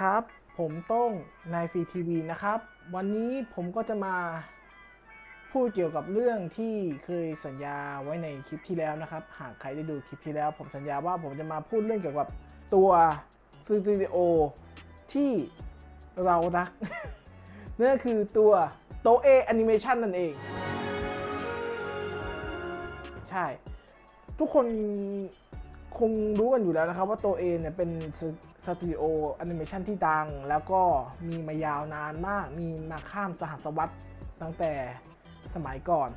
ครับ ผมต้งนายฟรีทีวีนะครับ วันนี้ผมก็จะมาพูดเกี่ยวกับเรื่องที่เคยสัญญาไว้ในคลิปที่แล้วนะครับ หากใครได้ดูคลิปที่แล้ว ผมสัญญาว่าผมจะมาพูดเรื่องเกี่ยวกับตัวสตูดิโอที่เรารักนั่นคือตัวโตเอแอนิเมชันนั่นเอง ใช่ ทุกคนคงรู้กันอยู่แล้วนะครับว่าโตเอเนี่ยเป็น สตูดิโอแอนิเมชันที่ดัง แล้วก็มีมายาวนานมาก มีมาข้ามสหัสวรรษตั้งแต่สมัยก่อน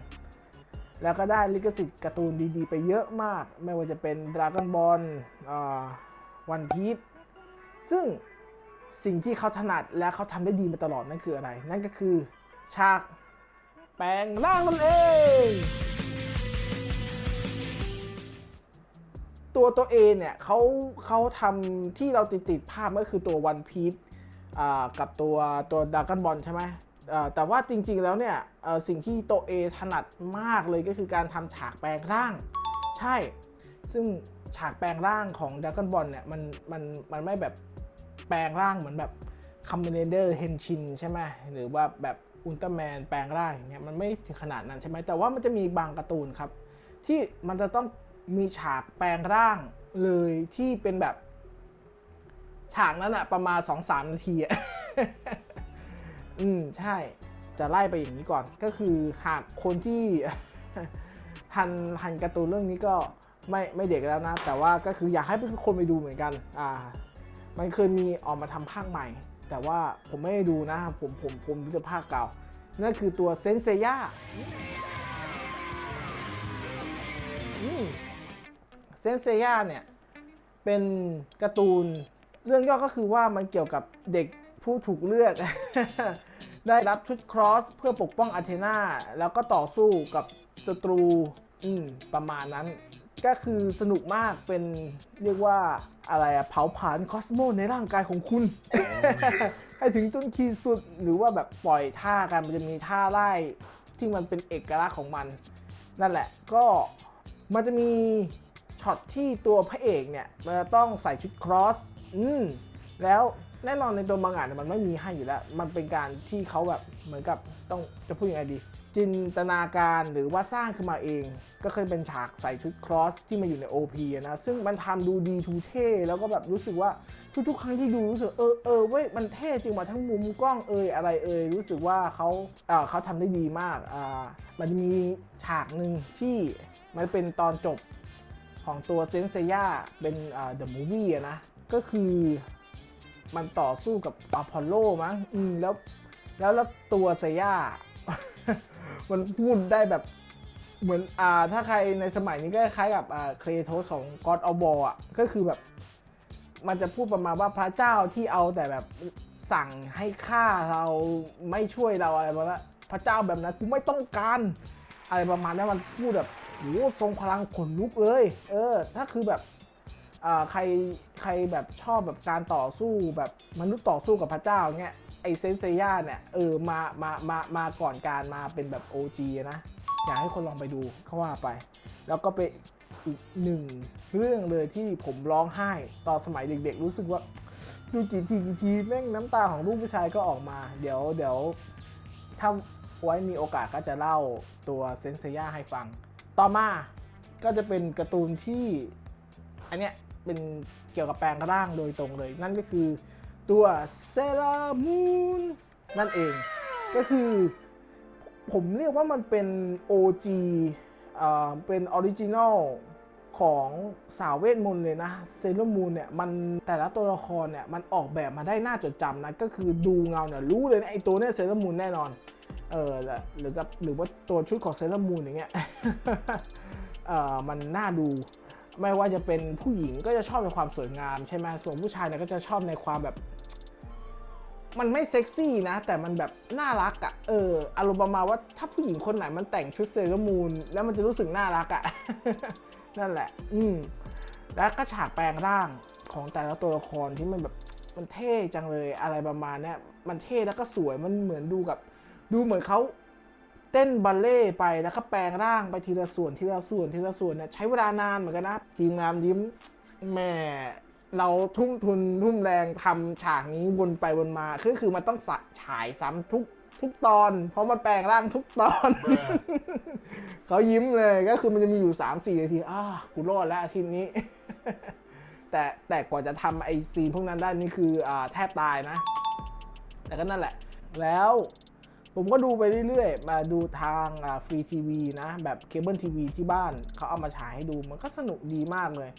แล้วก็ได้ลิขสิทธิ์การ์ตูนดีๆ ไปเยอะมาก ไม่ว่าจะเป็น Dragon Ball วันพี e ซึ่งสิ่งที่เขาถนัดและเขาทำได้ดีมาตลอดนั่นคืออะไร นั่นก็คือฉากแปลงร่างนั่นเอง ตัวตัวเองเนี่ยเขาเขาทำที่เราติดติดภาพก็คือตัววันพีชกับตัวตัวดากอนบอลใช่ไหมแต่ว่าจริงๆแล้วเนี่ยสิ่งที่โตเอถนัดมากเลยก็คือการทำฉากแปลงร่าง ใช่ ซึ่งฉากแปลงร่างของดากอนบอลเนี่ยมันมันมันไม่แบบแปลงร่างเหมือนแบบคัมเบเดอร์เฮนชินใช่ไหมหรือว่าแบบอุลตร้าแมนแปลงร่างอย่างเงี้ยมันไม่ถึงขนาดนั้นใช่ไหมแต่ว่ามันจะมีบางการ์ตูนครับ ที่มันจะต้อง มีฉากแปลงร่างเลยที่เป็นแบบ ฉากนั้นอะประมาณ2-3นาทีอะอืมใช่ จะไล่ไปอย่างนี้ก่อน ก็คือหากคนที่ทันทันการ์ตูนเรื่องนี้ก็ไม่ไม่เด็กแล้วนะ แต่ว่าก็คืออยากให้ทุกคนไปดูเหมือนกัน อ่า มันเคยมีออกมาทำภาคใหม่ แต่ว่าผมไม่ได้ดูนะ ผมผมผมดูแต่ภาคเก่า นั่นคือตัวเซนเซย่า เซนเซย่าเนี่ยเป็นการ์ตูนเรื่องย่อก็คือว่ามันเกี่ยวกับเด็กผู้ถูกเลือก ได้รับชุดครอสเพื่อปกป้องอาเทนาแล้วก็ต่อสู้กับศัตรูอืมประมาณนั้น ก็คือสนุกมากเป็นเรียกว่าอะไรอะเผาผลาญคอสโมในร่างกายของคุณ ให้ถึงจนขีดสุดหรือว่าแบบปล่อยท่ากันมันจะมีท่าไล่ที่มันเป็นเอกลักษณ์ของมัน นั่นแหละก็มันจะมี ช็อตที่ตัวพระเอกเนี่ยมันต้องใส่ชุดครอสอืมแล้วแน่นอนในตัวมังงะเนี่ยมันไม่มีให้อยู่แล้ว มันเป็นการที่เขาแบบเหมือนกับต้องจะพูดยังไงดี จินตนาการหรือว่าสร้างขึ้นมาเอง ก็เคยเป็นฉากใส่ชุดครอสที่มาอยู่ใน OP นะ ซึ่งมันทำดูดีทูเท่ แล้วก็แบบรู้สึกว่าทุกๆ ครั้งที่ดูรู้สึกเออเออเว้ยมันเท่จริงมาทั้งมุมกล้องเอยอะไรเอยรู้สึกว่าเขาเออเขาทำได้ดีมากอ่ามันมีฉากหนึ่งที่มันเป็นตอนจบ ของตัวเซนเซย่าเป็นอ่า The Movie อะนะ ก็คือมันต่อสู้กับอพอลโลมั้งอืมแล้วแล้วแล้วตัวเซย่ามันพูดได้แบบเหมือนอ่าถ้าใครในสมัยนี้ก็คล้ายกับอ่าเคลโทสของ God of War อะก็คือแบบ มันจะพูดประมาณว่าพระเจ้าที่เอาแต่แบบสั่งให้ฆ่าเราไม่ช่วยเราอะไรประมาณพระเจ้าแบบนั้นกูไม่ต้องการ อะไรประมาณนั้นมันพูดแบบ โหทรงพลังขนลุกเลย เออ ถ้าคือแบบใครใครแบบชอบแบบการต่อสู้แบบมนุษย์ต่อสู้กับพระเจ้าเงี้ยไอเซนเซย่าเนี่ยเออมามามามาก่อนการมาเป็นแบบ OG นะ อยากให้คนลองไปดูเขาว่าไป แล้วก็เป็นอีกหนึ่งเรื่องเลยที่ผมร้องไห้ตอนสมัยเด็กๆ รู้สึกว่า ดูกี่ทีกี่ทีแม่งน้ำตาของลูกผู้ชายก็ออกมา เดี๋ยวเดี๋ยวถ้าไว้มีโอกาสก็จะเล่าตัวเซนเซียให้ฟัง ต่อมาก็จะเป็นการ์ตูนที่อันเนี้ยเป็นเกี่ยวกับแปลงร่างโดยตรงเลย นั่นก็คือตัวเซรามูนนั่นเอง ก็คือผมเรียกว่ามันเป็น OG เอ่อเป็นออริจินอลของสาวเวทมนต์เลยนะเซเลมูนเนี่ยมันแต่ละตัวละครเนี่ยมันออกแบบมาได้น่าจดจำนะ ก็คือดูเงาเนี่ยรู้เลยนะไอตัวเนี่ยเซเลมูนแน่นอน เออแล้วหรือกับหรือว่าตัวชุดของเซเลมูนอย่างเงี้ยเออมันน่าดู ไม่ว่าจะเป็นผู้หญิงก็จะชอบในความสวยงามใช่ไหมส่วนผู้ชายเนี่ยก็จะชอบในความแบบ มันไม่เซ็กซี่นะ แต่มันแบบน่ารักอะ่ะเอออารมณ์ประมาณว่าถ้าผู้หญิงคนไหนมันแต่งชุดเซเลอรามูนแล้วมันจะรู้สึกน่ารักอะ่ะนั่นแหละ อืมแล้วก็ฉากแปลงร่างของแต่ละตัวละครที่มันแบบมันเท่จังเลยอะไรประมาณนี้มันเท่แล้วก็สวยมันเหมือนดูกับ ดูเหมือนเขาเต้นบัลเล่ต์ไปแล้วก็แปลงร่างไปทีละส่วนทีละส่วนทีละส่วนเนี่ยใช้เวลานานเหมือนกันนะทีมงานยิ้มแหม่เราทุ่มทุนทุ่มแรงทำฉากนี้วนไปวนมาคือคือมันต้องสะฉายซ้ำทุกทุกตอน เพราะมันแปลงร่างทุกตอน เขายิ้มเลยก็คือมันจะมีอยู่3 4นาทีอ้ากูรอดแล้วอาทีนี้ แต่แต่กว่าจะทำไอซีนพวกนั้นได้นี่คืออาแทบตายนะ แต่ก็นั่นแหละ แล้ว ผมก็ดูไปเรื่อยๆ มาดูทางฟรีทีวีนะ แบบเคเบิลทีวีที่บ้านเขาเอามาฉายให้ดูมันก็สนุกดีมากเลย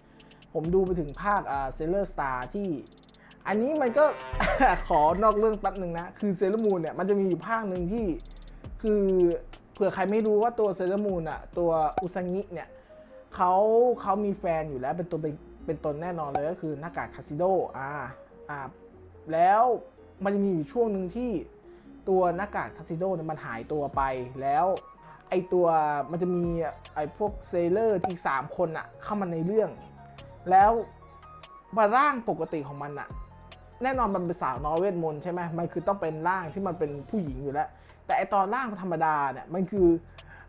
ผมดูไปถึงภาคเซเลอร์สตาร์ที่ อันนี้มันก็ ขอนอกเรื่องแป๊บหนึ่งนะ คือเซเลอร์มูนเนี่ยมันจะมีอยู่ภาคหนึ่งที่ คือเผื่อใครไม่รู้ว่าตัวเซเลอร์มูนอะตัวอุซางิเนี่ยเขาเขามีแฟนอยู่แล้วเป็นตัวเป็นเป็นตนแน่นอนเลยก็คือหน้ากากคาซิโดอ่าอ่าแล้วมันจะมีอยู่ช่วงหนึ่งที่ ตัวหน้ากากคาซิโดเนี่ยมันหายตัวไปแล้วไอตัวมันจะมีไอพวกเซเลอร์อีกสามคนอะเข้ามาในเรื่อง แล้วมาร่างปกติของมันอะแน่นอนมันเป็นสาวนอร์เวทมนใช่ไหมมันคือต้องเป็นร่างที่มันเป็นผู้หญิงอยู่แล้ว แต่ไอตอนร่างธรรมดาเนี่ยมันคือ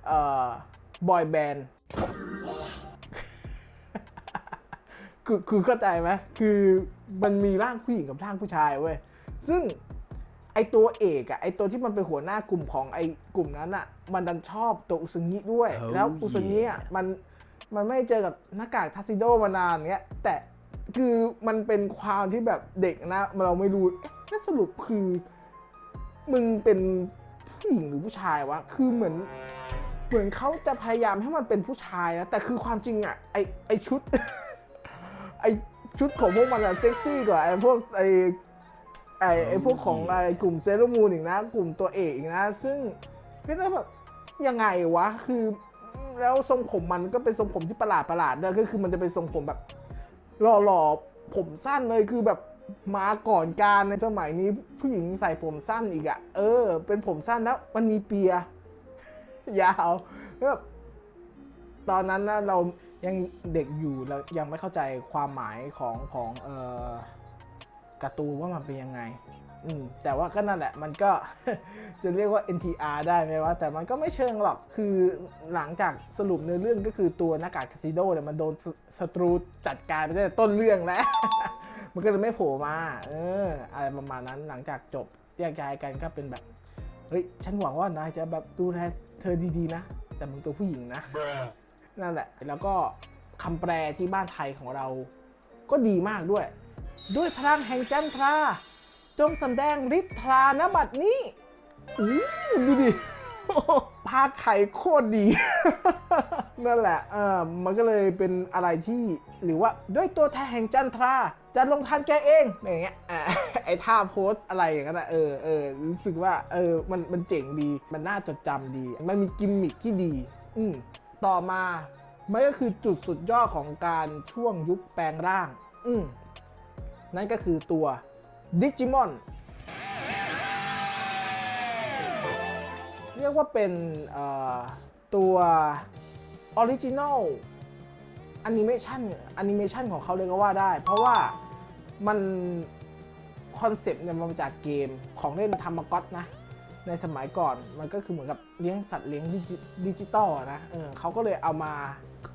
เอ่อบอยแบนด์คือคือเข้าใจไหมคือมันมีร่างผู้หญิงกับร่างผู้ชายเว้ยซึ่ง ไอตัวเอกอะไอตัวที่มันเป็นหัวหน้ากลุ่มของไอกลุ่มนั้นอะมันดันชอบตัวอุซึงิด้วย Oh แล้วอุซึงิอะมันมันไม่เจอกับหน้ากากทัสซิโดมานานเงี้ยแต่คือมันเป็นความที่แบบเด็กนะเราไม่รู้เอ๊ะแล้วสรุปคือ มึงเป็นผู้หญิงหรือผู้ชายวะ คือเหมือน เหมือนเขาจะพยายามให้มันเป็นผู้ชายนะแต่คือความจริงอะไอไอชุด ไอชุดของพวกมันอะเซ็กซี่กว่าไอพวกไอ ไอไอพวกของไอกลุ่มเซเลอร์มูนอีกนะ กลุ่มตัวเอกอีกนะ ซึ่งก็แล้วแบบยังไงวะ คือแล้วทรงผมมันก็เป็นทรงผมที่ประหลาดประหลาดด้วยก็คือมันจะเป็นทรงผมแบบหล่อๆผมสั้นเลยคือแบบมาก่อนการในสมัยนี้ผู้หญิงใส่ผมสั้นอีกอะเออ เป็นผมสั้นแล้วมันมีเปีย ยาวแล้วแบบตอนนั้นนะเรายังเด็กอยู่เรายังไม่เข้าใจความหมายของของเอ่อ การ์ตูนว่ามันเป็นยังไง อืมแต่ว่าก็นั่นแหละ มันก็จะเรียกว่า NTR ได้ไหมว่า แต่มันก็ไม่เชิงหรอก คือหลังจากสรุปเนื้อเรื่องก็คือตัวหน้ากากคาซิโดเนี่ยมันโดนสศัตรูจัดการไปตั้งแต่ต้นเรื่องแล้ว มันก็เลยไม่โผล่มา เออ อะไรประมาณนั้นหลังจากจบแยกย้ายกันก็เป็นแบบ เฮ้ย ฉันหวังว่านายจะแบบดูแลเธอดีๆนะ แต่มึงตัวผู้หญิงนะ Bruh. นั่นแหละ แล้วก็คำแปลที่บ้านไทยของเราก็ดีมากด้วย ด้วยพลังแห่งจันทรา จงสำแดงฤทธาณบัดนี้อู้ดูดิภาคไทยโคตรดี นั่นแหละเออมันก็เลยเป็นอะไรที่หรือว่าด้วยตัวแทนแห่งจันทรา จะลงทันแกเองอย่างเงี้ยไอ้ท่าโพสอะไรอย่างนั้นอะเออเออรู้สึกว่าเออมันมันเจ๋งดี มันน่าจดจำดี มันมีกิมมิคที่ดี อืมต่อมามันก็คือจุดสุดยอดของการช่วงยุคแปลงร่าง อืม นั่นก็คือตัวดิจิมอนเรียกว่าเป็นตัวออริจิน l ลแอนิเมชันแอนิเมชันของเขาเลยก็ว่าได้ เพราะว่ามันคอนเซปต์เนี่ยมันมาจากเกมของเล่นธรรมก๊อตนะ ในสมัยก่อนมันก็คือเหมือนกับเลี้ยงสัตว์เลี้ยงดิจิตอลนะเออเขาก็เลยเอามา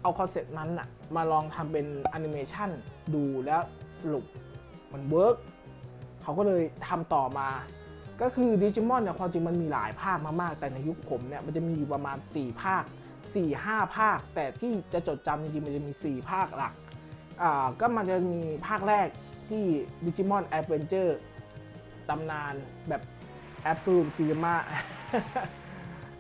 เอาคอนเซปต์นั้นอะมาลองทำเป็นแอนิเมชันดูแล้วสรุป มันเวิร์กเขาก็เลยทำต่อมา ก็คือดิจิมอนเนี่ยความจริงมันมีหลายภาคมากๆ แต่ในยุคผมเนี่ยมันจะมีอยู่ประมาณ 4 ภาค 4 5 ภาค แต่ที่จะจดจำจริงๆมันจะมี 4 ภาคหลักอ่าก็มันจะมีภาคแรกที่ดิจิมอนแอดเวนเจอร์ตำนานแบบแอบซูมซีมา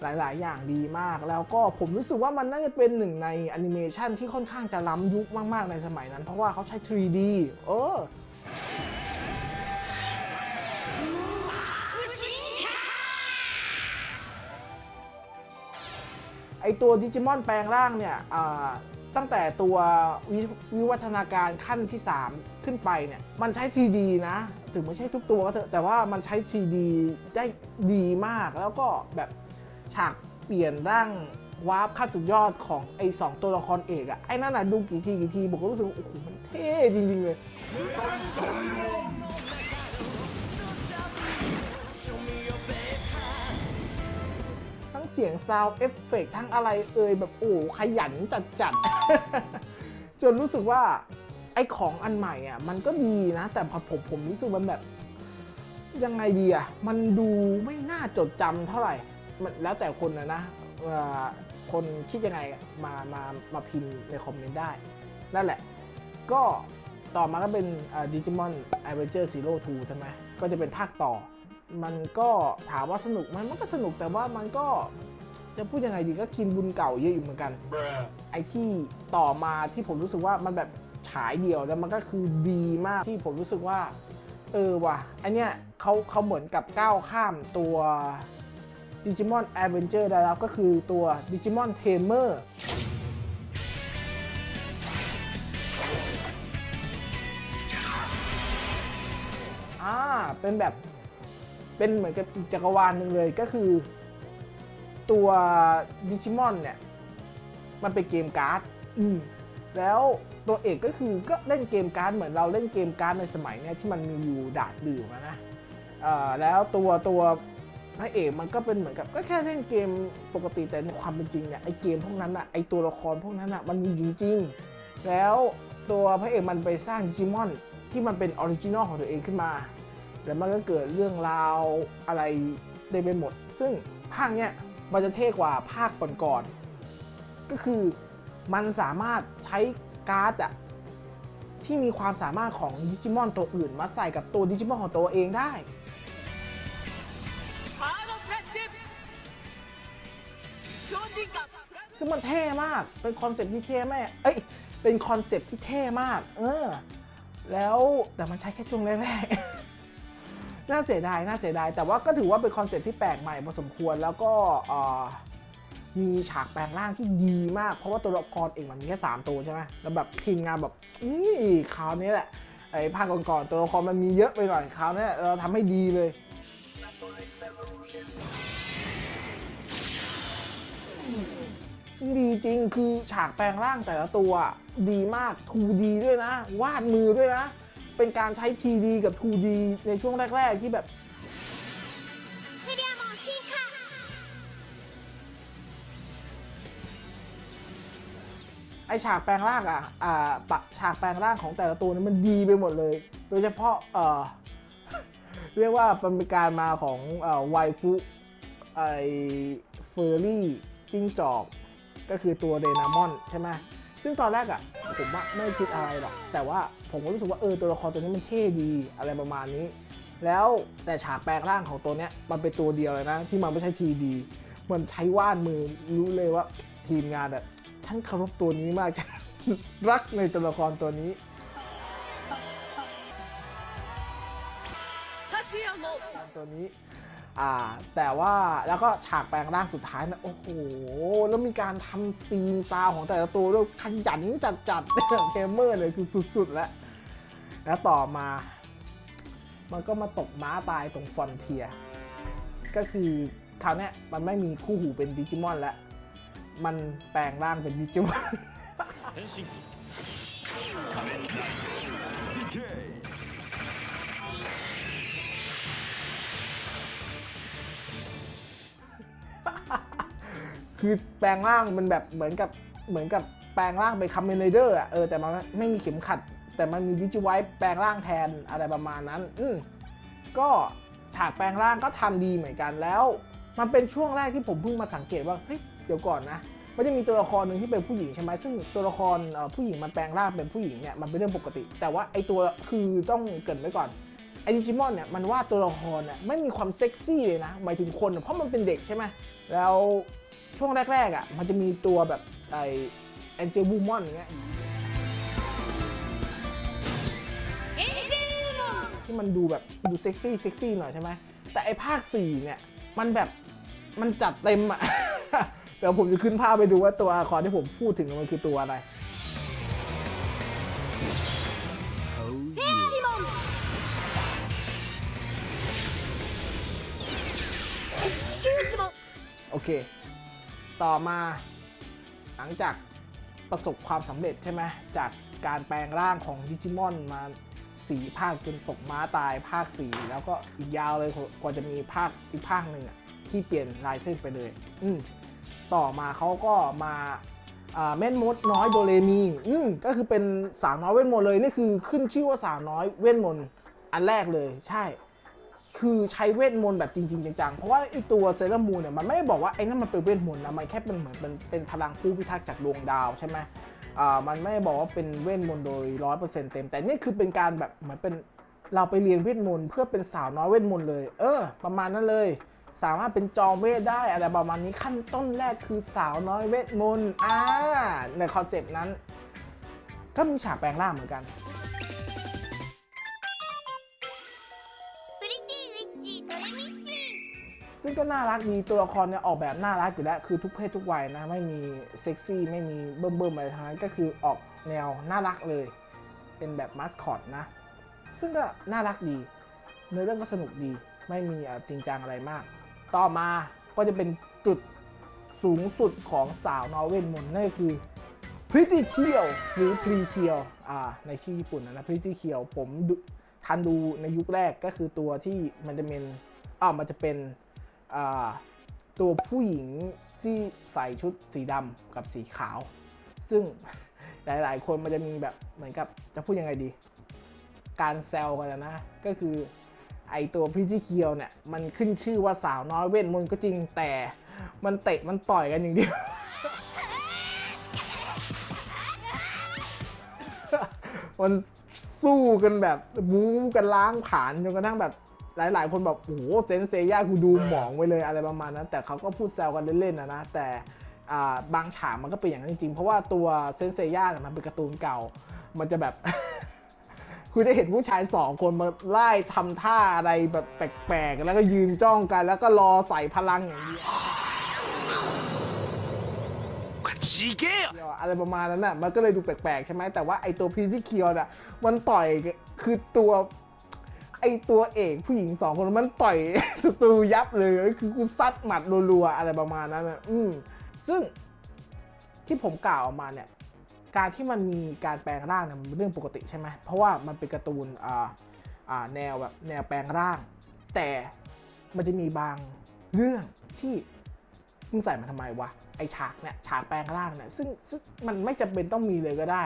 หลาย ๆ อย่างดีมาก แล้วก็ผมรู้สึกว่ามันน่าจะเป็นหนึ่งในแอนิเมชันที่ค่อนข้างจะล้ำยุคมาก ๆ ในสมัยนั้น เพราะว่าเขาใช้ 3D เออ ตัวดิจิมอนแปลงร่างเนี่ยตั้งแต่ตัววิวัฒนาการขั้นที่ 3 ขึ้นไปเนี่ยมันใช้ 3D นะ ถึงไม่ใช่ทุกตัวก็เถอะแต่ว่ามันใช้ 3D ได้ดีมาก แล้วก็แบบฉากเปลี่ยนร่างวาร์ปขั้นสุดยอดของไอสองตัวละครเอกอะไอ้นั่นน่ะดูกี่ทีกี่ทีบอกก็รู้สึกโอ้โหมันเท่จริง ๆ เลย สียงซาวเอฟเฟกทั้งอะไรเอ่ยแบบโอ้ขยันจัดจัดจนรู้สึกว่าไอของอันใหม่อะมันก็ดีนะ แต่พอผมผมรู้สึกมันแบบ ยังไงดีอะมันดูไม่น่าจดจำเท่าไหร่มันแล้วแต่คนนะนะคนคิดยังไงมามามาพิมพ์ในคอมเมนต์ได้ นั่นแหละ ก็ต่อมาก็เป็นดิจิมอนไอเวเจอร์ซีโร่ทูใช่ไหมก็จะเป็นภาคต่อ มันก็ถามว่าสนุกไหมมันก็สนุกแต่ว่ามันก็ จะพูดยังไงดีก็กินบุญเก่าเยอะอยู่เหมือนกัน ไอ้ที่ต่อมาที่ผมรู้สึกว่ามันแบบฉายเดียวแล้วมันก็คือดีมากที่ผมรู้สึกว่า เออว่ะไอเนี้ยเขาเขาเหมือนกับก้าวข้ามตัว Digimon Adventure ได้แล้วก็คือตัว Digimon Tamer อ่าเป็นแบบเป็นเหมือนกับอีกจักรวาลหนึ่งเลยก็คือ ตัวดิจิมอนเนี่ย มันเป็นเกมการ์ด อืมแล้วตัวเอกก็คือก็เล่นเกมการ์ดเหมือนเราเล่นเกมการ์ดในสมัยเนี้ยที่มันมีอยู่ดาดดื่มอะนะเอ่อแล้วตัวตัวพระเอกมันก็เป็นเหมือนกับก็แค่เล่นเกมปกติแต่ในความเป็นจริงเนี่ยไอเกมพวกนั้นอะไอตัวละครพวกนั้นอะมันมีอยู่จริงๆแล้วตัวพระเอกมันไปสร้างดิจิมอนที่มันเป็นออริจินอลของตัวเองขึ้นมา แล้วมันก็เกิดเรื่องราวอะไรได้ไปหมด ซึ่งภาคเนี้ย มันจะเท่กว่าภาคก่อนๆก็คือมันสามารถใช้การ์ดอะที่มีความสามารถของดิจิมอนตัวอื่น มาใส่กับตัวดิจิมอนของตัวเองได้ ซึ่งมันเท่มาก เป็นคอนเซ็ปที่เท่แม่เอ้ย เป็นคอนเซ็ปที่เท่มาก เออ แล้วแต่มันใช้แค่ช่วงแรก น่าเสียดายน่าเสียดาย แต่ว่าก็ถือว่าเป็นคอนเซ็ปที่แปลกใหม่พอสมควรแล้วก็มีฉากแปลงร่างที่ดีมาก เพราะว่าตัวละครเองมันมีแค่3ตัวใช่ไหมแล้วแบบทีมงานแบบนี่คราวนี้แหละไอ้ภาคก่อนๆตัวละครมันมีเยอะไปหน่อยคราวนี้เราทำให้ดีเลยดีจริงคือฉากแปลงร่างแต่ละตัวดีมาก 2D ด้วยนะ วาดมือด้วยนะ เป็นการใช้ 3D กับ 2D ในช่วงแรก ๆ ที่แบบไอฉากแปลงร่างอะอ่าปะฉากแปลงร่างของแต่ละตัวนั้นมันดีไปหมดเลย โดยเฉพาะเอ่อเรียกว่าเป็นการมาของวายฟุไอเฟอร์รี่จิ้งจอก ก็คือตัวเดนามอนใช่ไหมซึ่งตอนแรกอะผมไม่คิดอะไรหรอก แต่ว่า ผมก็รู้สึกว่าเออตัวละครตัวนี้มันเท่ดีอะไรประมาณนี้ แล้วแต่ฉากแปลงร่างของตัวเนี้ยมันเป็นตัวเดียวเลยนะ ที่มันไม่ใช่ทีดีมันใช้ว่านมือรู้เลยว่าทีมงานอะฉันเคารพตัวนี้มากฉันรักในตัวละครตัวนี้ตัวนี้อ่าแต่ว่าแล้วก็ฉากแปลงร่างสุดท้ายนะโอ้โห แล้วมีการทำซีนซาวของแต่ละตัวด้วยขยันจัดจัดเกมเมอร์เลยคือสุดๆแล้ว แล้วต่อมา มันก็มาตกม้าตายตรงฟอนเทีย ก็คือคราวนี้มันไม่มีคู่หูเป็นดิจิมอนแล้ว มันแปลงร่างเป็นดิจิมอนคือแปลงร่างมันแบบเหมือนกับเหมือนกับแปลงร่างเป็นคัมเมนเดอร์อะเออแต่มันไม่มีเข็มขัด แต่มันมีดิจิไวแปลงร่างแทนอะไรประมาณนั้น อืมก็ฉากแปลงร่างก็ทำดีเหมือนกันแล้ว มันเป็นช่วงแรกที่ผมเพิ่งมาสังเกตว่าเฮ้ยเดี๋ยวก่อนนะมันจะมีตัวละครหนึ่งที่เป็นผู้หญิงใช่ไหมซึ่งตัวละครผู้หญิงมันแปลงร่างเป็นผู้หญิงเนี่ยมันเป็นเรื่องปกติ แต่ว่าไอตัวคือต้องเกรินไว้ก่อนไอดิจิมอนเนี่ยมันวาดตัวละครเนี่ยไม่มีความเซ็กซี่เลยนะหมายถึงคนเพราะมันเป็นเด็กใช่ไหมแล้วช่วงแรกๆอะมันจะมีตัวแบบไอแอนเจลบูมอนอย่างเงี้ย ที่มันดูแบบดูเซ็กซี่เซ็กซี่หน่อยใช่ไหมแต่ไอภาค 4 เนี่ย มันแบบมันจัดเต็มอะ เดี๋ยวผมจะขึ้นภาพไปดูว่าตัวละคอรที่ผมพูดถึงมันคือตัวอะไร โอเค ต่อมาหลังจากประสบความสำเร็จใช่ไหมจากการแปลงร่างของดิจิมอนมา สี่ภาคจนตกม้าตายภาค 4 แล้วก็อีกยาวเลยกว่าจะมีภาคอีกภาคหนึ่งอะที่เปลี่ยนลายเส้นไปเลย อืมต่อมาเขาก็มาเม่นมดน้อยโดเรมีอืมก็คือเป็นสาวน้อยเวทมนต์เลยนี่คือขึ้นชื่อว่าสาวน้อยเวทมนต์อันแรกเลยใช่ คือใช้เวทมนต์แบบจริง ๆ จังๆ เพราะว่าไอตัวเซรามูนเนี่ยมันไม่ได้บอกว่าไอ้นั่นมันเป็นเวทมนต์นะมันแค่เป็นเหมือนเป็นเป็นพลังผู้พิทักษ์จากดวงดาวใช่ไหม มันไม่บอกว่าเป็นเวทมนต์โดยร้อยเปอร์เซ็นต์เต็ม แต่นี่คือเป็นการแบบเหมือนเป็นเราไปเรียนเวทมนต์เพื่อเป็นสาวน้อยเวทมนต์เลย เออ ประมาณนั้นเลย สามารถเป็นจอมเวทได้อะไรประมาณนี้ขั้นต้นแรกคือสาวน้อยเวทมนต์อ่าในคอนเซปต์นั้น ก็มีฉากแปลงร่างเหมือนกัน ซึ่งก็น่ารักดีตัวละครเนี่ยออกแบบน่ารักอยู่แล้ว คือทุกเพศทุกวัยนะ ไม่มีเซ็กซี่ ไม่มีเบิ่มเบิ่มๆอะไรทั้งนั้นก็คือออกแนวน่ารักเลย เป็นแบบมาสคอตนะ ซึ่งก็น่ารักดี เนื้อเรื่องก็สนุกดี ไม่มีจริงจังอะไรมาก ต่อมาก็จะเป็นจุดสูงสุดของสาวนอร์เวย์มนนั่นก็คือ Pretty k i e l หรือ p r e k i e l อ่าในชื่อญี่ปุ่นนะนะ Pretty k i e l ผมทันดูในยุคแรกก็คือตัวที่มันจะเป็นอ่ามันจะเป็น ตัวผู้หญิงที่ใส่ชุดสีดำกับสีขาว ซึ่งหลาย ๆ คนมันจะมีแบบเหมือนกับจะพูดยังไงดี การแซวกันนะ ก็คือไอตัวพิจิเคียวเนี่ย มันขึ้นชื่อว่าสาวน้อยเวทมนต์ก็จริงแต่มันเตะมันต่อยกันอย่างเดียว มัน สู้กันแบบบู๊กันล้างผลาญจนกระทั่งแบบหลาย ๆ คนแบบโอ้โหเซนเซย่ากูดูหมองไว้เลยอะไรประมาณนั้น แต่เขาก็พูดแซวกันเล่น ๆ นะนะ แต่บางฉากมันก็เป็นอย่างนั้นจริง ๆ เพราะว่าตัวเซนเซย่าเนี่ยมันเป็นการ์ตูนเก่า มันจะแบบคุณจะเห็นผู้ชายสองคนมาไล่ทำท่าอะไรแบบแปลก ๆ แล้วก็ยืนจ้องกัน แล้วก็รอใส่พลังอย่างเดียว ชีเกยวอะอะไรประมาณนั้นน่ะมันก็เลยดูแปลกๆใช่ไหมแต่ว่าไอตัวพีซี่เคียวน่ะมันต่อยคือตัวไอตัวเอกผู้หญิงสองคนมันต่อย ศัตรูยับเลยคือกูซัดหมัดรัวๆอะไรประมาณนั้นน่ะอืมซึ่งที่ผมกล่าวออกมาเนี่ย การที่มันมีการแปลงร่างเนี่ยมันเป็นเรื่องปกติใช่ไหมเพราะว่ามันเป็นการ์ตูนอ่าอ่าแนวแบบแนวแปลงร่าง แต่มันจะมีบางเรื่องที่ มึงใส่มาทำไมวะ ไอฉากเนี่ยฉากแปลงร่างเนี่ยซึ่งซึ่งมันไม่จำเป็นต้องมีเลยก็ได้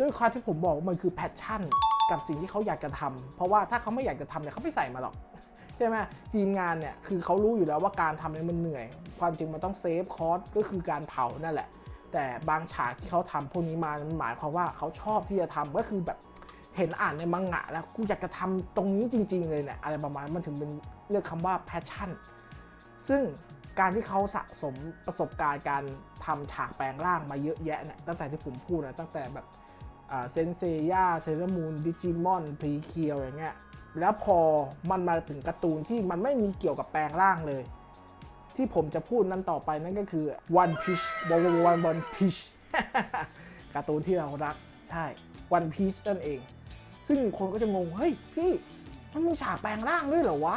ด้วยความที่ผมบอกว่ามันคือแพชชั่นกับสิ่งที่เขาอยากจะทำเพราะว่าถ้าเขาไม่อยากจะทำเนี่ยเขาไม่ใส่มาหรอก ใช่ไหมทีมงานเนี่ยคือเขารู้อยู่แล้วว่าการทำเนี่ยมันเหนื่อย ความจริงมันต้องเซฟคอสก็คือการเผานั่นแหละ แต่บางฉากที่เขาทำพวกนี้มามันหมายความว่าเขาชอบที่จะทำก็คือแบบเห็นอ่านในมังงะแล้วกูอยากจะทำตรงนี้จริง ๆ เลยเนี่ยอะไรประมาณมันถึงเป็นเรียกคำว่าแพชชั่นซึ่ง การที่เขาสะสมประสบการณ์การทำฉากแปลงร่างมาเยอะแยะเนี่ยตั้งแต่ที่ผมพูดนะตั้งแต่แบบเซนเซย่าเซเลมูนดิจิมอนพรีเคียวอย่างเงี้ยแล้วพอมันมาถึงการ์ตูนที่มันไม่มีเกี่ยวกับแปลงร่างเลย ที่ผมจะพูดนั้นต่อไปนั่นก็คือ One Piece One One One Piece การ์ตูนที่เรารักใช่ One Piece นั่นเอง ซึ่งคนก็จะงง เฮ้ยพี่มันมีฉากแปลงร่างด้วยเหรอวะ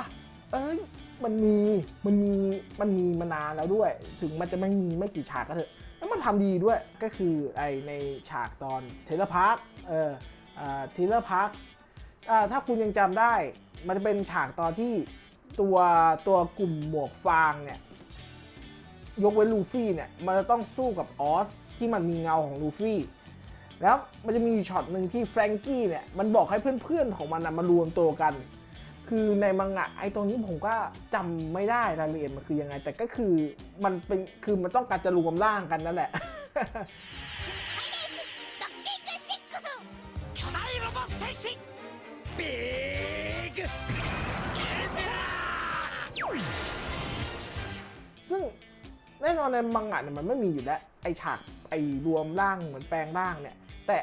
เอ้ย มันมีมันมีมันมีมานานแล้วด้วย ถึงมันจะไม่มีไม่กี่ฉากก็เถอะ แล้วมันทำดีด้วยก็คือไอในฉากตอนเทเลพาร์คเออเทเลพาร์คถ้าคุณยังจำได้ มันจะเป็นฉากตอนที่ตัวตัวกลุ่มหมวกฟางเนี่ยยกเว้นลูฟี่เนี่ยมันจะต้องสู้กับออสที่มันมีเงาของลูฟี่แล้วมันจะมีช็อตหนึ่งที่แฟรงกี้เนี่ยมันบอกให้เพื่อนๆของมันนะมารวมตัวกัน คือในมังงะไอ้ตรงนี้ผมก็จำไม่ได้รายละเอียดมันคือยังไง แต่ก็คือมันเป็นคือมันต้องการจะรวมร่างกันนั่นแหละซึ่งแน่นอนในมังงะเนี่ยมันไม่มีอยู่แล้ว ไอฉากไอรวมร่างเหมือนแปลงร่างเนี่ย แต่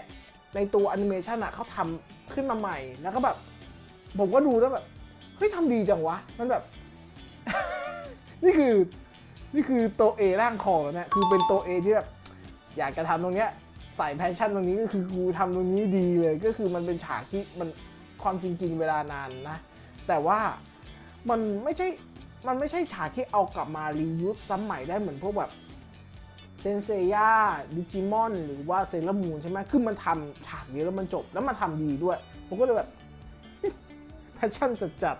ในตัวแอนิเมชันอะเขาทำขึ้นมาใหม่แล้วก็แบบผมก็ดูแล้วแบบ เฮ้ยทำดีจังวะ มันแบบ นี่คือ นี่คือตัวเอร่างคอแล้วเนี่ยคือเป็นตัวเอที่แบบอยากจะทำตรงเนี้ยใส่แพชชั่นตรงนี้ก็คือกูทำตรงนี้ดีเลย ก็คือมันเป็นฉากที่มันความจริง ๆ เวลานานนะ แต่ว่ามันไม่ใช่ มันไม่ใช่ฉากที่เอากลับมารียูสซ้ำใหม่ได้เหมือนพวกแบบเซนเซย่าดิจิมอน หรือว่าเซเลมูนใช่ไหมคือมันทำฉากเดียวแล้วมันจบ แล้วมันทำดีด้วย ผมก็เลยแบบ ชชั่นจัด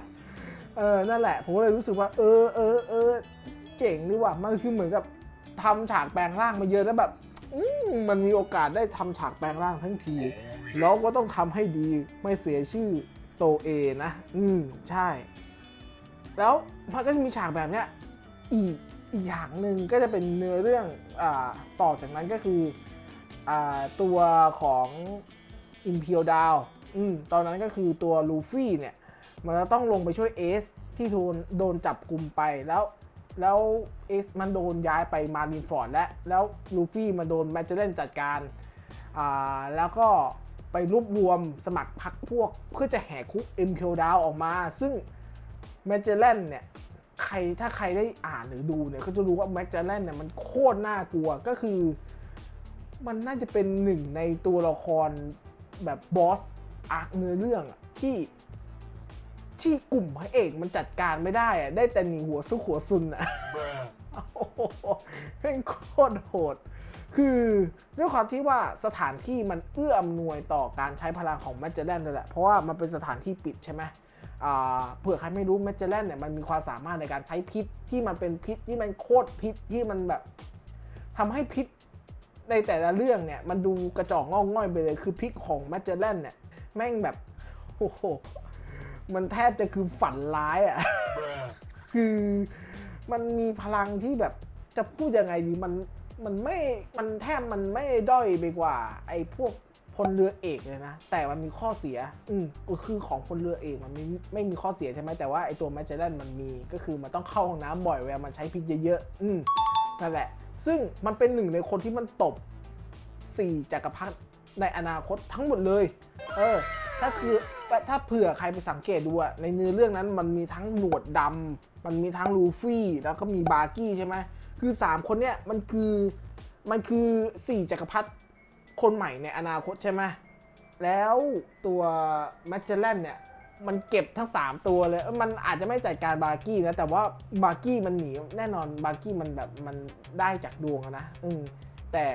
ๆ เออ นั่นแหละ ผมก็เลยรู้สึกว่า เออเออเออเจ๋งดีว่ะ มันคือเหมือนกับทำฉากแปลงร่างมาเยอะแล้วแบบมันมีโอกาสได้ทำฉากแปลงร่างทั้งที แล้วก็ต้องทำให้ดีไม่เสียชื่อโตเอนะ อืม ใช่ แล้วมันก็จะมีฉากแบบเนี้ยอีกอีกอย่างหนึ่งก็จะเป็นเนื้อเรื่องอต่อจากนั้นก็คืออตัวของ Imperial Down อืมตอนนั้นก็คือตัวลูฟี่เนี่ย มันจะต้องลงไปช่วยเอสที่โดนโดนจับกลุ่มไปแล้วแล้วเอสมันโดนย้ายไปมารินฟอร์ดและแล้วลูฟี่มาโดนแมจเจเลนจัดการอ่าแล้วก็ไปรวบรวมสมัครพรรคพวก เพื่อจะแหกคุก MK ดาวออกมา ซึ่งแมจเจเลนเนี่ยใครถ้าใครได้อ่านหรือดูเนี่ยก็จะรู้ว่าแมจเจเลนเนี่ยมันโคตรน่ากลัวก็คือ มันน่าจะเป็นหนึ่งในตัวละครแบบบอส อาร์คเนื้อเรื่องอะที่ที่กลุ่มพระเอกมันจัดการไม่ได้อะได้แต่หนีหัวซุกหัวซุนอะโอ้โหแม่งโคตรโหด คือด้วยความที่ว่าสถานที่มันเอื้ออำนวยต่อการใช้พลังของแมจเจเลนเลยแหละ เพราะว่ามันเป็นสถานที่ปิดใช่ไหมอ่าเผื่อใครไม่รู้แมจเจเลนเนี่ยมันมีความสามารถในการใช้พิษที่มันเป็นพิษที่มันโคตรพิษที่มันแบบทำให้พิษในแต่ละเรื่องเนี่ยมันดูกระจอกงอกง่อยไปเลย คือพิษของแมจเจเลนเนี่ย แม่งแบบโอ้โหมันแทบจะคือฝันร้ายอะ่ะ คือมันมีพลังที่แบบจะพูดยังไงดีมันมันไม่มันแทบมันไม่ด้อยไปกว่า ไอ้พวกพลเรือเอกเลยนะ แต่มันมีข้อเสีย อืมก็คือของพลเรือเอกมันไม่ไม่มีข้อเสียใช่ไหมแต่ว่าไอ้ตัวแมจเจเลนมันมีก็คือมันต้องเข้าห้องน้ำบ่อยเวลามันใช้พิษเยอะๆอืมนั่นแหละ ซึ่งมันเป็นหนึ่งในคนที่มันตบสี่จักรพรรดิ ในอนาคตทั้งหมดเลย เออ ถ้าคือถ้าเผื่อใครไปสังเกตดูอะในเนื้อเรื่องนั้นมันมีทั้งหนวดดำมันมีทั้งลูฟี่แล้วก็มีบาร์กี้ใช่ไหมคือ 3 คนเนี้ยมันคือมันคือ4จักรพรรดิคนใหม่ในอนาคตใช่ไหมแล้วตัวแมจเจเลนเนี่ยมันเก็บทั้ง 3 ตัวเลยเอ้ยมันอาจจะไม่จัดการบาร์กี้นะ แต่ว่าบาร์กี้มันหนีแน่นอนบาร์กี้มันแบบมันได้จากดวงอะนะอืมแต่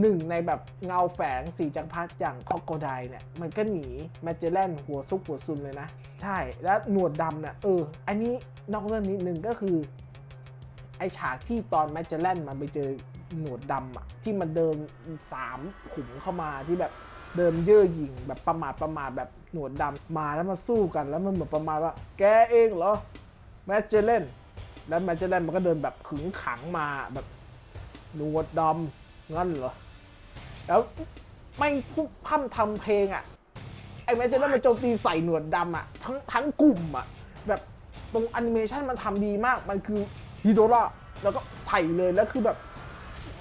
หนึ่งในแบบเงาแฝงสีจักรพรรดิอย่างคอกโกไดเนี่ย มันก็หนีแมจเจเลนหัวซุกหัวซุนเลยนะ ใช่แล้วหนวดดำเนี่ยเออ อันนี้นอกเรื่องนิดนึงก็คือ ไอฉากที่ตอนแมจเจเลนมันไปเจอหนวดดำอะที่มันเดินสามขุมเข้ามาที่แบบเดินเย่อหยิ่งแบบประมาทประมาทแบบหนวดดำมาแล้วมาสู้กันแล้วมันเหมือนประมาณว่า แกเองเหรอแมจเจเลนแล้วแมจเจเลนมันก็เดินแบบขึงขังมาแบบหนวดดำ งั้นเหรอ แล้วไม่พูดพร่ำทำเพลงอะไอ้แมจเจเลนมันโจมตีใส่หนวดดำอะทั้งทั้งกลุ่มอะแบบตรงแอนิเมชันมันทำดีมาก มันคือฮิโดระแล้วก็ใส่เลย แล้วคือแบบ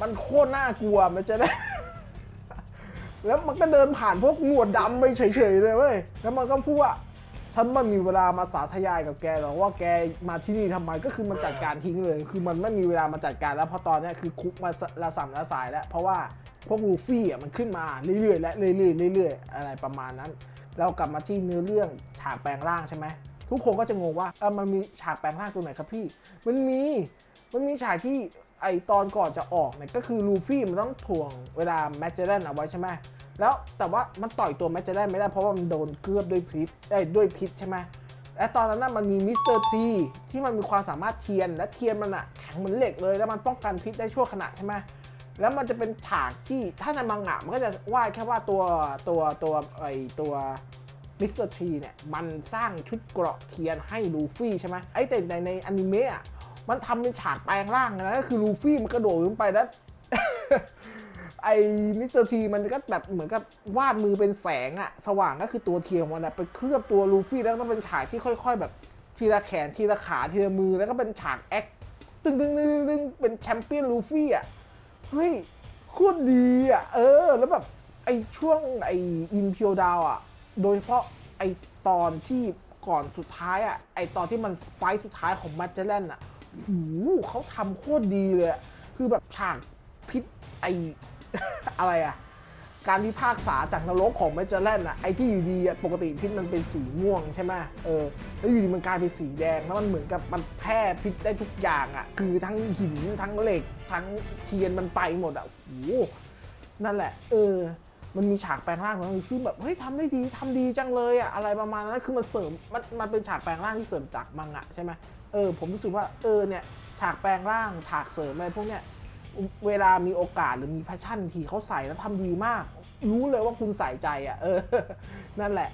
มันโคตรน่ากลัวมันจะได้ แล้วมันก็เดินผ่านพวกหนวดดำไปเฉยๆเลยเว้ย แล้วมันก็พูดว่า ฉันไมันมีเวลามาสาธยายกับแกหรอกว่าแกมาที่นี่ทำไมก็คือมันจัดการทิ้งเลย คือมันไม่มีเวลามาจัดการแล้วเพราะตอนเนี้ยคือคุกมาละสัมละสายแล้ว เพราะว่าพวกลูฟี่อะมันขึ้นมาเรื่อยๆและเรื่อยๆเรื่อยๆอะไรประมาณนั้น เรากลับมาที่เนื้อเรื่องฉากแปลงร่างใช่ไหมทุกคนก็จะงงว่าเออมันมีฉากแปลงร่างตัวไหนครับพี่ มันมีมันมีฉากที่ไอตอนก่อนจะออกเนี่ยก็คือลูฟี่มันต้องถ่วงเวลาแมจเจเลนเอาไว้ใช่ไหม แล้วแต่ว่ามันต่อยตัวแมจเจเลนไม่ได้เพราะว่ามันโดนเคลือบด้วยพิษได้ด้วยพิษใช่ไหมและตอนนั้นน่ะมันมีมิสเตอร์ทีที่มันมีความสามารถเทียนและเทียนมันอะแข็งเหมือนเหล็กเลย แล้วมันป้องกันพิษได้ชั่วขณะใช่ไหมแล้วมันจะเป็นฉากที่ถ้าในมังงะมันก็จะวาดแค่ว่าตัวตัวตัวไอตัวมิสเตอร์ทีเนี่ยมันสร้างชุดเกราะเทียนให้ลูฟี่ใช่ไหมไอแต่ในในอนิเมะอะมันทำเป็นฉากแปลงร่างนะก็คือลูฟี่มันกระโดดขึ้นไปแล้ว ไอ้มิสเตอร์ทีมันก็แบบเหมือนกับวาดมือเป็นแสงอะสว่างก็คือตัวเทียมมันอะไปเคลือบตัวลูฟี่แล้วก็เป็นฉากที่ค่อย ๆ แบบทีละแขนทีละขาทีละมือแล้วก็เป็นฉากแอคตึงตึงตึงตึงเป็นแชมเปี้ยนลูฟี่อะเฮ้ยโคตรดีอะเออ แล้วแบบไอ้ช่วงไอ้อิมพียวดาวอะโดยเฉพาะไอ้ตอนที่ก่อนสุดท้ายอะไอ้ตอนที่มันไฟสุดท้ายของมาเจเลนอะโอ้โหเขาทำโคตรดีเลยคือแบบฉากพิษไอ อะไรอะการพิพากษาจากนรกของแมจเจเลนอะไอที่อยู่ดีปกติพิษมันเป็นสีม่วงใช่ไหมเออแล้วอยู่ดีมันกลายเป็นสีแดงแล้วมันเหมือนกับมันแพร่พิษได้ทุกอย่างอะคือทั้งหินทั้งเหล็ก ทั้งเทียนมันไปหมดอะโอ้โหนั่นแหละ เออ มันมีฉากแปลงร่างของมันซึ่งแบบเฮ้ยทำได้ดีทำดีจังเลยอะอะไรประมาณนั้นคือมันเสริมมันมันเป็นฉากแปลงร่างที่เสริมจากมังงะใช่ไหมเออผมรู้สึกว่าเออเนี่ยฉากแปลงร่างฉากเสริมอะไรพวกเนี้ย เวลามีโอกาสหรือมีแพชชั่นทีเขาใส่แล้วทำดีมาก รู้เลยว่าคุณใส่ใจอะ่ะ เออ นั่นแหละ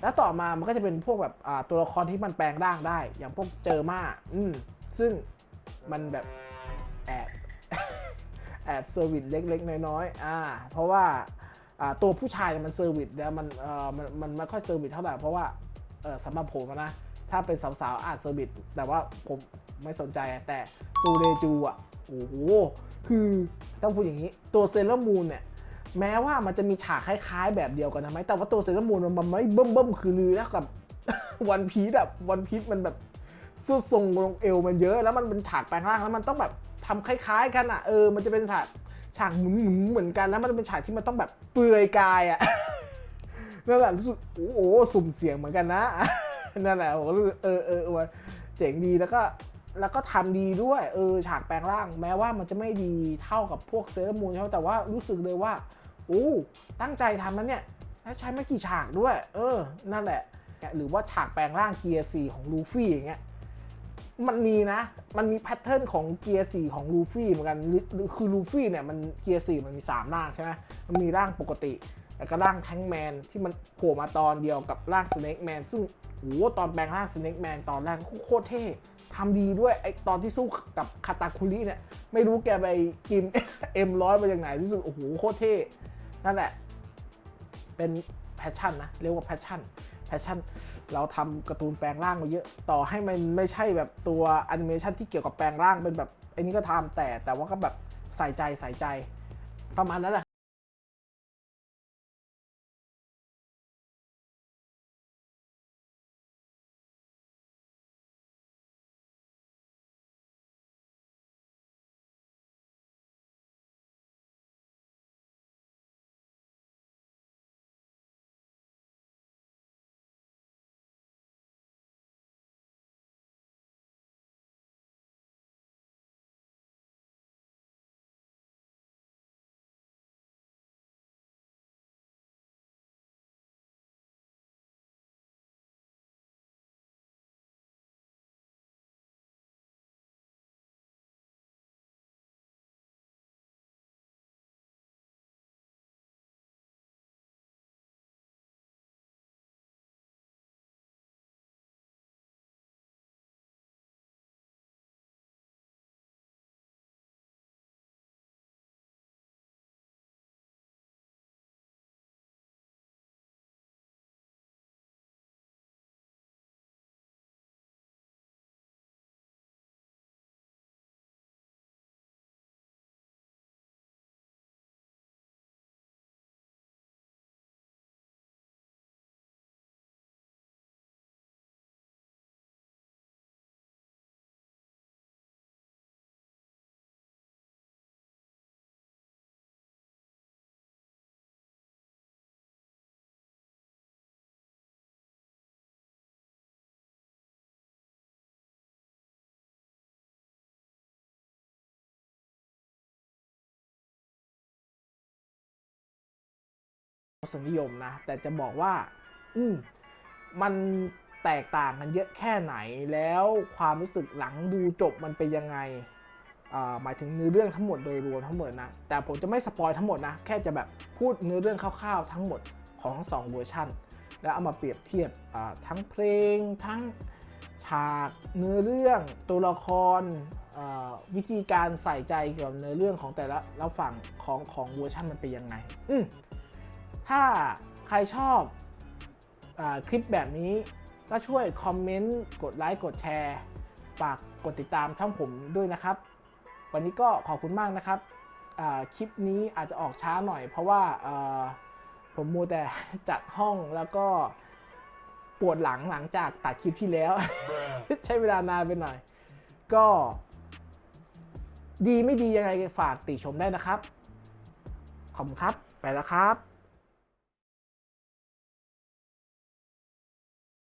แล้วต่อมามันก็จะเป็นพวกแบบตัวละครที่มันแปลงร่างได้ อย่างพวกเจอมาอืมซึ่งมันแบบแอบแอบเซอร์วิสเล็กๆ น้อยๆ อ่า เพราะว่าตัวผู้ชายมันเซอร์วิสแล้วมันเออมันมันไม่ค่อยเซอร์วิสเท่าไหร่เพราะว่าสำหรับผมนะ ถ้าเป็นสาวๆอาจเซอร์วิสแต่ว่าผมไม่สนใจแต่ตัวเรจูอะโอ้โหคือต้องพูดอย่างนี้ตัวเซเลอร์มูนเนี่ยแม้ว่ามันจะมีฉากคล้ายๆ แบบเดียวกันนะไหมแต่ว่าตัวเซเลอร์มูนมันไม่เบิ่มเบิ่มๆคือลือแล้วกับวันพีซแบบวันพีซมันแบบสุดทรงลงเอวมันเยอะ แล้วมันเป็นฉากแปลงร่างแล้วมันต้องแบบทำคล้ายๆ กันอะเออ มันจะเป็นฉากฉากหมุนๆเหมือนกันแล้วมันเป็นฉากที่มันต้องแบบเปลือยกายอะนั่นแหละรู้สึกโอ้โหสุ่มเสียงเหมือนกันนะ นั่นแหละผมก็รู้สึกเออเออเออเจ๋งดีแล้วก็แล้วก็ทำดีด้วยเออฉากแปลงร่าง แม้ว่ามันจะไม่ดีเท่ากับพวกเซเลอร์มูนเขาแต่ว่ารู้สึกเลยว่าโอ้ตั้งใจทำนั้นเนี่ยแล้วใช้ไม่กี่ฉากด้วย เออ นั่นแหละ หรือว่าฉากแปลงร่างเกียร์4ของลูฟี่อย่างเงี้ยมันมีนะ มันมีแพทเทิร์นของเกียร์4ของลูฟี่เหมือนกัน คือลูฟี่เนี่ยมันเกียร์4มันมี 3 ร่างใช่ไหมมันมีร่างปกติ แล้วก็ร่างแทงแมนที่มันโผล่มาตอนเดียวกับร่างสเน k แมนซึ่งโหตอนแปลงร่างสเน k แมนตอนแรกโคตรเท่ทำดีด้วยไอตอนที่สู้กับคาตาคุริเนี่ย ไม่รู้แกไปกินเอ็มร้อยมาจากไหนรู้สึกโอ้โหโคตรเท่นั่นแหละ เป็นแพชชั่นนะ เรียกว่าแพชชั่นแพชชั่นเราทำการ์ตูนแปลงร่างมาเยอะ ต่อให้มันไม่ใช่แบบตัวแอนิเมชันที่เกี่ยวกับแปลงร่างเป็นแบบไอ้นี้ก็ทำแต่แต่ว่าก็แบบใส่ใจใส่ใจประมาณนั้นแหละ สนิยมนะ แต่จะบอกว่า อืมมันแตกต่างกันเยอะแค่ไหนแล้วความรู้สึกหลังดูจบมันเป็นยังไงหมายถึงเนื้อเรื่องทั้งหมดโดยรวมทั้งหมดนะ แต่ผมจะไม่สปอยทั้งหมดนะ แค่จะแบบพูดเนื้อเรื่องคร่าวๆทั้งหมดของทั้งสองเวอร์ชันแล้วเอามาเปรียบเทียบทั้งเพลงทั้งฉากเนื้อเรื่องตัวละครวิธีการใส่ใจเกี่ยวกับเนื้อเรื่องของแต่ละแล้วฝั่งของของเวอร์ชันมันเป็นยังไง อื ถ้าใครชอบอคลิปแบบนี้ก็ช่วยคอมเมนต์ กดไลค์ กดแชร์ฝากกดติดตามช่องผมด้วยนะครับ วันนี้ก็ขอบคุณมากนะครับ คลิปนี้อาจจะออกช้าหน่อย เพราะว่าอ่าผมมัวแต่จัดห้องแล้วก็ปวดหลังหลังจากตัดคลิปที่แล้ว ใช้เวลานานไปหน่อย ก็ ดีไม่ดียังไงฝากติชมได้นะครับ ขอบคุณครับ ไปแล้วครับ